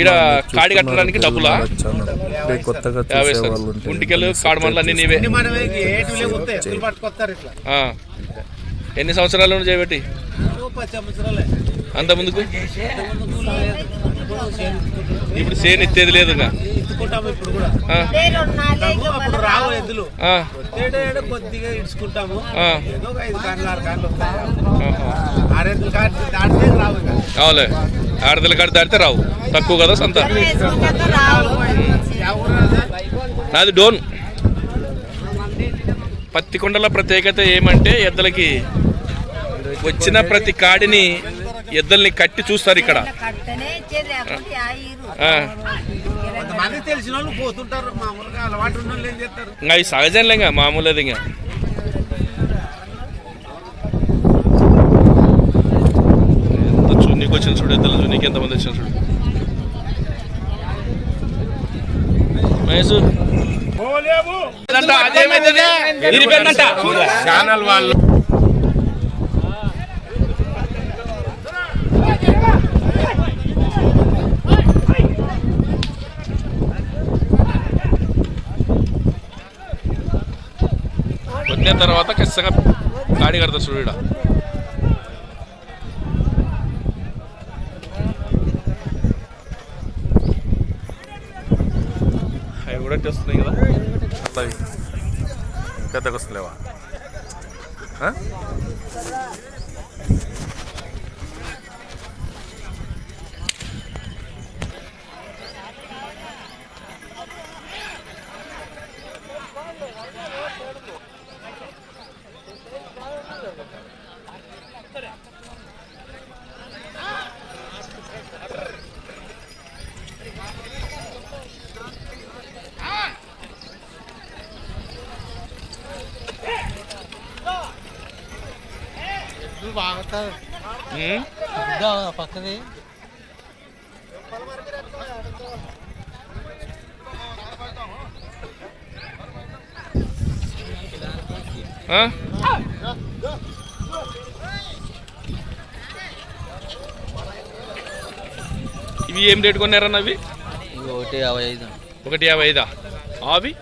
ఈడ కాడి కట్టడానికి డబ్బులా? కొత్తగా గుంటికెళ్ళు సబ్స్క్రైబ్ కాడమన్లు అన్ని నీవే. ఎన్ని సంవత్సరాల చేయబట్టి? అంత ముందుకు? ఇప్పుడు సేన్ ఎత్తేది లేదు రావు ఎద్దులు ఆ, ఏడేడు కొద్దిగా ఇడుచుకుంటాము. ఆ. ఏదో ఒక ఐదు కాళ్ళు ఆరు కాళ్ళు వస్తాయి. ఆహా. ఆరెద్దులు కాడి దాటితే రావు ఇంకా. అవులే ఆడదల కాడ దాడితే రావు. తక్కువ కదా సంత. నాది డోన్. పత్తికొండల ప్రత్యేకత ఏమంటే ఎద్దలకి వచ్చిన ప్రతి కాడిని ఎద్దల్ని కట్టి చూస్తారు ఇక్కడ. కొంతమంది తెలిసిన వాళ్ళు పోతుంటారు. మామూలుగా అలవాటు ఉన్న వాళ్ళు ఏం చేస్తారు? ఇంకా అవి సహజంలే ఇంకా మామూలేదు ఇంకా. ఎంత చున్నీకి వచ్చిన చూడు ఎద్దలు చున్నీకి ఎంతమంది వచ్చిన చూడు. మహేష్ ఛానల్ వాళ్ళు. వచ్చిన తర్వాత ఖచ్చితంగా గాడి కడతా చూడు అవి కూడా ఇట్టే వస్తున్నాయి కదా. అట్లా పెద్దగా వస్తలేవా? ఉమ్? పక్కది? ఇవి ఏం రేటు కొన్నారన్న అవి? ఒకటి యాభై ఐదు. ఒకటి యాభై ఐదా? అవి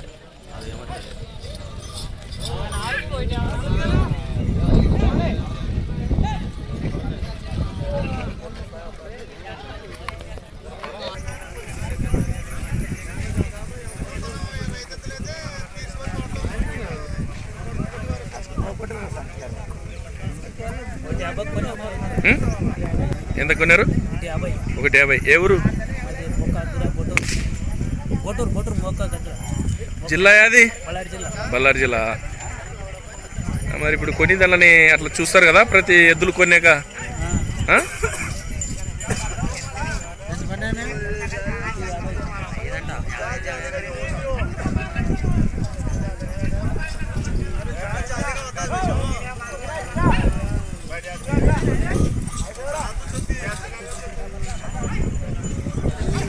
ఎంత కొన్నారు? ఒకటి యాభై. ఏ ఊరు? జిల్లా అది బళ్ళారి జిల్లా. మరి ఇప్పుడు కొన్ని దానిని అట్లా చూస్తారు కదా ప్రతి ఎద్దులు కొన్నాక.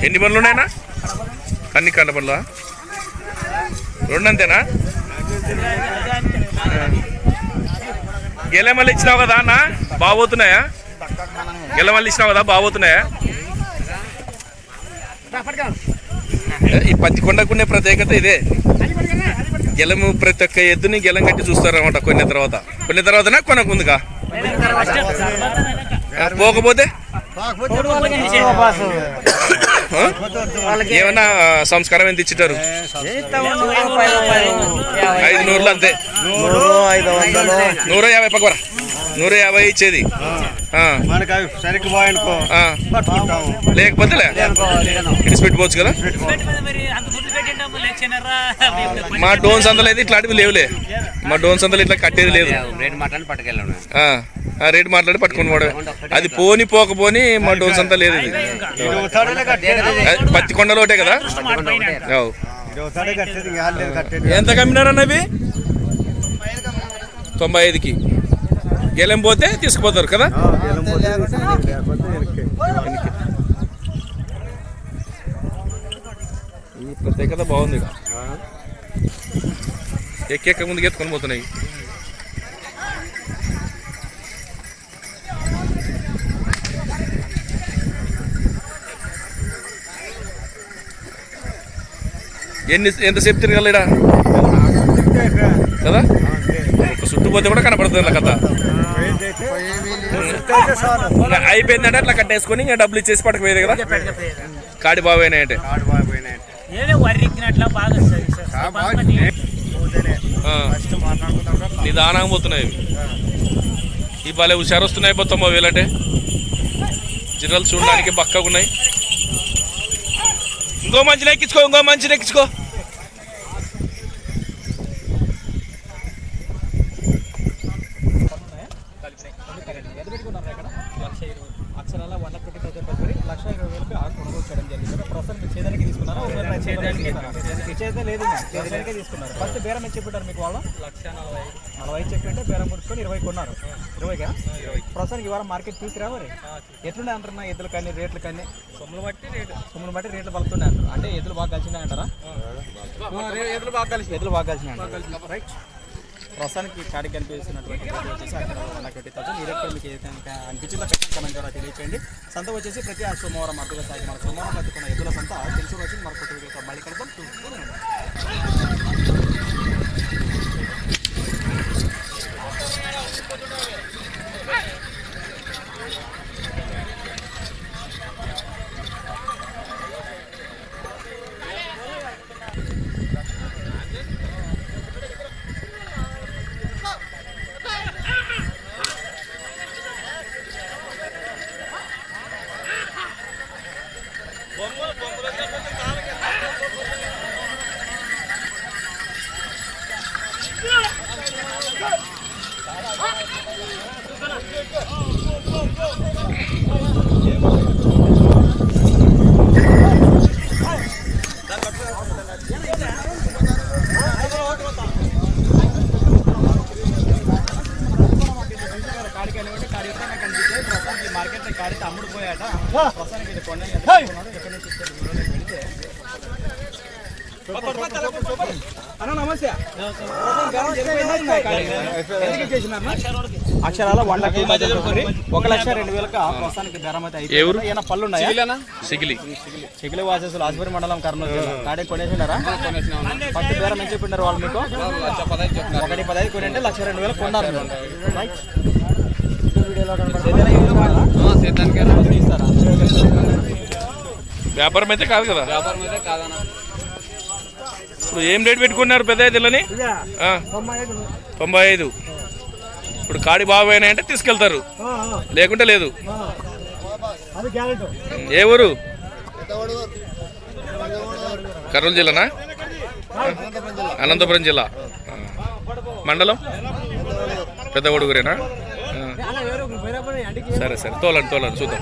ఎన్ని బండ్లు ఉన్నాయన్నా? అన్ని కండ బండ్లా? రెండు అంతేనా గెలమల్లి ఇచ్చినావు కదా అన్న? బాగోతున్నాయా గెలమల్లి ఇచ్చినావు కదా? బాగోతున్నాయా ఈ పత్తికొండకుండే ప్రత్యేకత ఇదే. గెలము ప్రతి ఒక్క ఎద్దుని గెలం కట్టి చూస్తారు అనమాట కొన్ని తర్వాత. కొన్ని తర్వాతనా? కొనకుందిగా పోకపోతే? ఏమన్నా సంస్కారం ఎంత ఇచ్చిటారు? ఐదు నూరులు అంతే. నూరు యాభై పక్కవరా. నూరు యాభై ఇచ్చేది. ఆ, మనకు అవి సరికి పోయనుకో ఆ. పట్టుకుంటాము. లేకపోతే లే. ఇడిచి పెట్టుకోవచ్చు కదా? మరి అంత దుడ్డు పెట్టింటాము లేచినారా మా డోన్ సంతలు అయితే ఇట్లాంటివి లేవులే. మా డోన్ సంతలు ఇట్లా కట్టేది లేదు. ఆ, రేటు మాట్లాడి పట్టుకుని పోవడమే. అది పోని పోకపోని మా డోన్ సంత లేదు ఇది. పత్తి కొండలు ఒకటే కదా? అవు. ఎంత కమ్మినారన్నవి తొంభై ఐదుకి. గెలం పోతే తీసుకుపోతారు కదా? ఈ ప్రత్యేకత బాగుంది ఇక. ఎక్కెక్క ముందుకు ఎత్తుకొని పోతున్నాయి. ఎన్ని ఎంతసేపు తిరగలేడా కదా? ఒక చుట్టూ పోతే కూడా కనపడుతుంది ఇలా కథ అయిపోయిందంటే అట్లా కట్టేసుకొని ఇంకా డబ్బులు ఇచ్చేసి పట్టుకుపోయేది కదా? కాడి బాబు అంటే. నిదానంగా పోతున్నాయి ఇవి. ఈ భలే హుషారు వస్తున్నాయి మొత్తం వీళ్ళంటే. జిర్రలు చూడడానికి బక్కగా ఉన్నాయి. ఇంకో మంచిని ఎక్కించుకో ఇంకో మంచిని ఎక్కించుకో అక్షరాల వన్ లాక్ ట్వంటీ థౌసండ్ పడి లక్ష ఇరవై కొనుగోలు చేయడం జరిగింది. ప్రస్తుతం మీరు చేదానికి తీసుకున్నారా? ఒకవేళ చేయడానికి చేతే లేదు చేదానికే తీసుకున్నారు. ఫస్ట్ బేరం ఎంత చెప్పారు మీకు వాళ్ళు? లక్ష నలభై నలభై చెప్పింటే బేరం పుట్టుకొని ఇరవై కొన్నారు. ఇరవైగా ప్రస్తుతానికి వారం మార్కెట్ చూసిరా మరి? ఎట్లుండే అంటున్నా? ఎద్దులు కానీ రేట్లు కానీ? సొమ్ములు బట్టి రేటు. సొమ్ములు బట్టి రేట్లు పలుకుతున్నాయి అంటారు అంటే ఎద్దులు బాగా కలిసినాయి అంటారా? ఎద్దులు బాగా కలిసి ఎద్దులు బాగా కలిసినాయి అంటారు? రైట్ ప్రస్తుతానికి కాడికి కనిపిస్తున్నటువంటి రేటు వచ్చేసి అక్కడ వన్ ట్వంటీ థౌసండ్ మీరు ఎక్కడ మీకు ఏదైతే అనిపించిందో ఖచ్చితంగా కమెంట్ ద్వారా తెలియచేయండి. సంత వచ్చేసి ప్రతి ఆ సోమవారం అర్థంగా సాగి మన సోమవారం మధ్య ఎదుల సంత. తెలుసు వచ్చి మరొక మళ్ళీ కడతాం అక్షరాల వన్ లక్ష ఒక లక్ష రెండు వేలకు ప్రస్తుతానికి అయితే. ఏమైనా పళ్ళు ఉన్నాయా సిగిలి. చిగిలి వాసేసులు ఆసుపత్రి మండలం కర్నూలు కాడే కొనేసినారా? ఫస్ట్ బేరం ఏం చెప్పిండారు వాళ్ళు మీకు? ఒకటి పదహైదు కొని అంటే లక్ష రెండు వేలు కొన్నారు? వ్యాపారం అయితే కాదు కదా? ఇప్పుడు ఏం రేట్ పెట్టుకున్నారు పెద్ద ఆ, తొంభై ఐదు. ఇప్పుడు కాడి బాబు అయినా అంటే తీసుకెళ్తారు. లేకుంటే లేదు. ఏ ఊరు? కర్నూలు జిల్లానా? అనంతపురం జిల్లా. మండలం? పెద్ద ఒడుగురేనా. సరే సరే. తోలండి తోలండి చూద్దాం.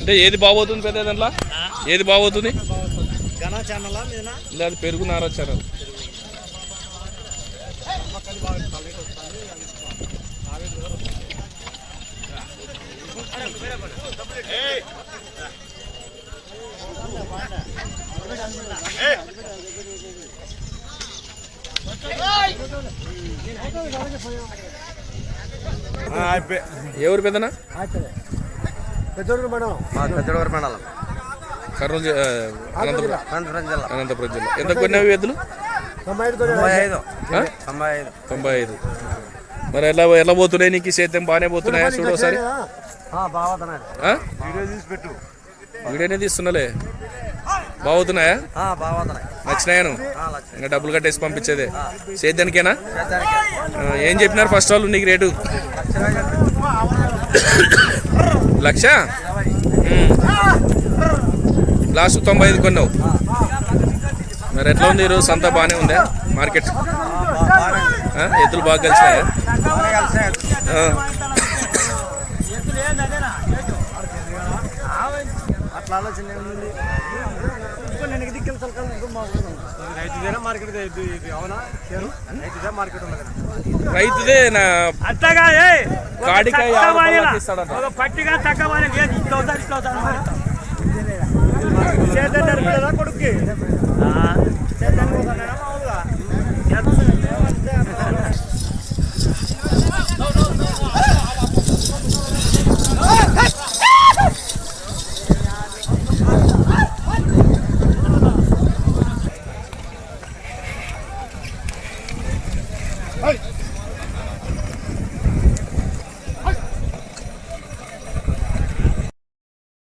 అంటే ఏది బాగోతుంది పెద్ద దాంట్లో? ఏది బాగోతుంది? లేదు పెరుగు నారా ఛానల్. ఎవరు పెద్దనా? పెద్దోడు మండలం. పెద్దోడు మండలం. కర్నూలు జి- ఆ, అనంతపురం అనంతపురం జిల్లా. అనంతపురం జిల్లా. ఎంత కొన్నావు ఎద్దులు? తొంభై ఐదు. ఆ? తొంభై ఐదు తొంభై ఐదు మరి ఎలా ఎలా పోతున్నాయి నీకు సేద్యం? బాగానే పోతున్నాయా? చూడు ఒకసారి. ఆ? వీడియోనే తీస్తున్నలే. బాగుతున్నాయా నచ్చినాయను ఇంకా డబ్బులు కట్టేసి పంపించేదే. సేద్యానికేనా? ఆ, ఏం చెప్పినారు ఫస్ట్ వాళ్ళు నీకు రేటు? లక్ష లక్ష? లాస్ట్ తొంభై ఐదు కొన్నావు. మరి ఎట్లా ఉంది ఈరోజు? సంత బాగానే ఉందా? మార్కెట్? ఎత్తులు ఎద్దులు బాగా కలిసినాయా? అట్లా ఆలోచన రైతుదేనా మార్కెట్ ఇది? అవునా? రైతుదే మార్కెట్ ఉంది కదా రైతుదే నా కాడికాయ యాభై రూపాయలకి ఇస్తాడంట. ఒక పట్టిగా తక్కువ లేదు ఇట్లా అవుతారు ఇట్లా అవుతారు చేద్దాం నడిపేదా కొడుక్కి. చేద్దాం